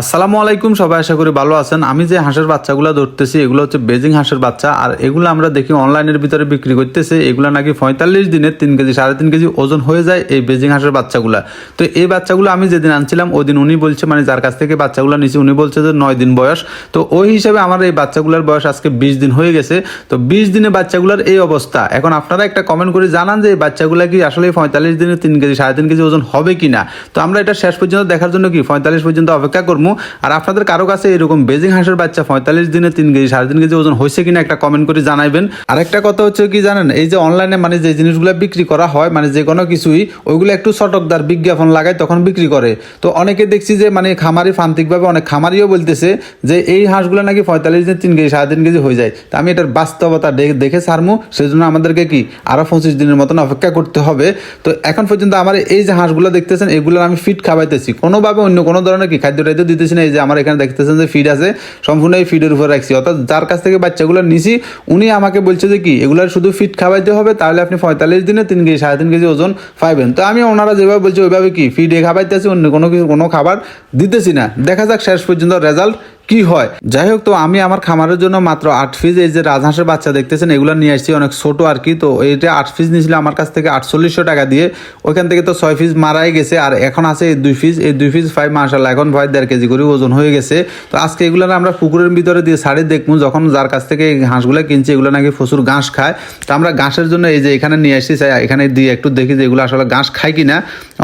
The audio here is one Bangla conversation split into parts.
আসসালামু আলাইকুম, সবাই আশা করি ভালো আছেন। আমি যে হাঁসের বাচ্চাগুলো ধরতেছি, এগুলো হচ্ছে বেজিং হাঁসের বাচ্চা, আর এগুলো আমরা দেখি অনলাইনের ভিতরে বিক্রি করতেছে। এগুলো নাকি পঁয়তাল্লিশ দিনে তিন কেজি, সাড়ে তিন কেজি ওজন হয়ে যায় এই বেজিং হাঁসের বাচ্চাগুলো। তো এই বাচ্চাগুলো আমি যেদিন আনছিলাম, ওই দিন উনি বলছে মানে যার কাছ থেকে বাচ্চাগুলো নিছি, উনি বলছে যে নয় দিন বয়স। তো ওই হিসাবে আমার এই বাচ্চাগুলোর বয়স আজকে বিশ দিন হয়ে গেছে। তো বিশ দিনে বাচ্চাগুলোর এই অবস্থা। এখন আপনারা একটা কমেন্ট করে জানান যে এই বাচ্চাগুলো কি আসলে পঁয়তাল্লিশ দিনে তিন কেজি, সাড়ে তিন কেজি ওজন হবে কি না তো আমরা এটা শেষ পর্যন্ত দেখার জন্য কি, পঁয়তাল্লিশ পর্যন্ত অপেক্ষা করব? আর আপনাদের কারও কাছে এরকম বেজিং হাঁসের বাচ্চা পঁয়তাল্লিশ দিনে তিন কেজি, সাড়ে তিন কেজি ওজন হয়েছে কিনা একটা কমেন্ট করে জানাইবেন। আর একটা কথা হচ্ছে কি জানেন, এই যে অনলাইনে মানে যে জিনিসগুলো বিক্রি করা হয় মানে যে কোনো কিছুই, ওইগুলো একটু চটকদার বিজ্ঞাপন লাগায় তখন বিক্রি করে। তো অনেকে দেখছি যে মানে খামারি ফান্তিকভাবে অনেক খামারিও বলতেছে যে এই হাঁসগুলো নাকি পঁয়তাল্লিশ দিন তিন কেজি, সাড়ে তিন কেজি হয়ে যায়। তা আমি এটার বাস্তবতা দেখে সারমু সেই জন্য আমাদেরকে কি আরও পঁচিশ দিনের মতন অপেক্ষা করতে হবে। তো এখন পর্যন্ত আমার এই যে হাঁসগুলো দেখতেছেন এগুলো আমি ফিট খাওয়াইতেছি। কোনোভাবে অন্য কোনো ধরনের কি খাদ্য টাইদ্য দিতেছি না, এই যে আমার এখানে দেখতেছেন যে ফিড আছে, সম্পূর্ণ এই ফিডের উপর রাখছি। অর্থাৎ যার কাছ থেকে বাচ্চাগুলো নিছি, উনি আমাকে বলছে যে কি, এগুলার শুধু ফিড খাওয়াইতে হবে, তাহলে আপনি পঁয়তাল্লিশ দিনে তিন কেজি, সাড়ে তিন কেজি ওজন পাইবেন। তো আমি ওনারা যেভাবে বলছি, ওইভাবে কি ফিডে খাবাইতেছি অন্য কোনো কিছু, কোনো খাবার দিতেছি না। দেখা যাক শেষ পর্যন্ত রেজাল্ট কি হয়? যাই হোক, তো আমি আমার খামারের জন্য মাত্র আট পিস এই যে রাজহাঁসের বাচ্চা দেখতেছেন, এগুলো নিয়ে আসছি, অনেক ছোট আর কি। তো এইটা আট পিস নিয়েছিল আমার কাছ থেকে আটচল্লিশশো টাকা দিয়ে। ওইখান থেকে তো ছয় পিস মারাই গেছে, আর এখন আছে এই দুই পিস এই দুই পিস ফাইভ মাসাল্লাহ এখন ভয় দেড় কেজি করে ওজন হয়ে গেছে। তো আজকে এগুলো আমরা পুকুরের ভিতরে দিয়ে ছাড়ি দেখব, যখন যার কাছ থেকে এই হাঁসগুলো কিনছি, এগুলো নাকি প্রচুর ঘাস খায়। তো আমরা ঘাসের জন্য এই যে এখানে নিয়ে আসছি চাই এখানে দিয়ে একটু দেখি যে এগুলো আসলে ঘাস খায় কিনা।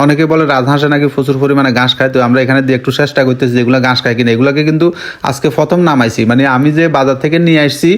অনেকে বলে রাজহাঁসে নাকি প্রচুর পরিমাণে ঘাস খায়, তো আমরা এখানে দিয়ে একটু চেষ্টা করতেছি যে এগুলো ঘাস খায় কিনা। এগুলোকে কিন্তু আজকে প্রথম নামাইছি। মানে আমি যে বাজার থেকে নিয়ে আসছি,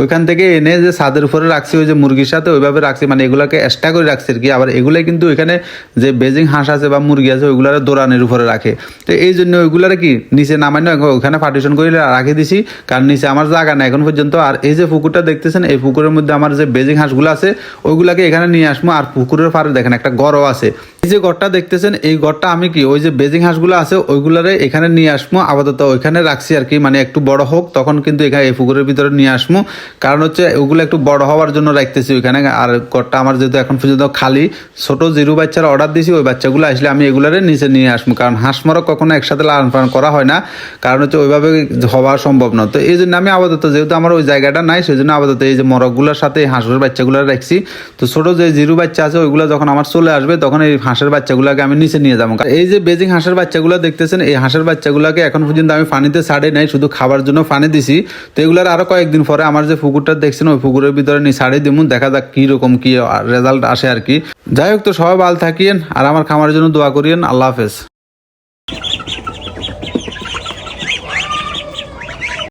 ওইখান থেকে এনে যে ছাদের উপরে রাখছি, ওই যে মুরগির সাথে ওইভাবে রাখছি মানে এগুলোকে এক্সট্রা করে রাখছি আর কি। আবার এগুলাই কিন্তু এখানে যে বেজিং হাঁস আছে বা মুরগি আছে, ওইগুলার দোরানের উপরে রাখে। তো এই জন্য ওইগুলার কি, নিচে নামাই না ওখানে পার্টিশন করে রাখে দিছি, কারণ নিচে আমার জায়গা না এখন পর্যন্ত। আর এই যে পুকুরটা দেখতেছেন, এই পুকুরের মধ্যে আমার যে বেজিং হাঁসগুলো আছে, ওইগুলাকে এখানে নিয়ে আসব। আর পুকুরের পাড়ে দেখেন, একটা গড়ও আছে। এই যে ঘরটা দেখতেছেন, এই ঘরটা আমি কি, ওই যে বেজিং হাঁসগুলো আছে, ওইগুলারে এখানে নিয়ে আসব। আপাতত ওইখানে রাখছি আর কি মানে একটু বড় হোক, তখন কিন্তু এখানে এই পুকুরের ভিতরে নিয়ে আসব কারণ হচ্ছে ওগুলো একটু বড় হওয়ার জন্য রাখতেছি ওইখানে। আর গড়টা আমার যেহেতু এখন পর্যন্ত খালি, ছোট জিরু বাচ্চার অর্ডার দিছি, ওই বাচ্চাগুলো আসলে আমি এগুলারে নিচে নিয়ে আসব কারণ হাঁস মরক কখনো একসাথে লালন পালন করা হয় না। কারণ হচ্ছে ওইভাবে হওয়া সম্ভব না। তো এই জন্য আমি আপাতত যেহেতু আমার ওই জায়গাটা নাই সেই জন্য আপাতত এই যে মরকগুলোর সাথে হাঁসের বাচ্চাগুলো রাখছি। তো ছোট যে জিরু বাচ্চা আছে, ওইগুলো যখন আমার চলে আসবে, তখন এই হাঁসের বাচ্চাগুলোকে আমি নিচে নিয়ে যাব। এই যে বেজিং হাঁসের বাচ্চাগুলো দেখতেছেন, এই হাঁসের বাচ্চাগুলোকে এখন পর্যন্ত আমি পানিতে ছাড়ে নাই, শুধু খাবার জন্য ফানে দিছি। তো এগুলার আরও কয়েকদিন পরে আমার যে পুকুরটা দেখছেন, ওই পুকুরের ভিতরে নিয়ে ছাড়িয়ে দিমুন দেখা যাক কি রকম কি রেজাল্ট আসে আর কি। যাই হোক, তো সবাই ভালো থাকিয়েন আর আমার খামারের জন্য দোয়া করিয়েন। আল্লাহ হাফেজ।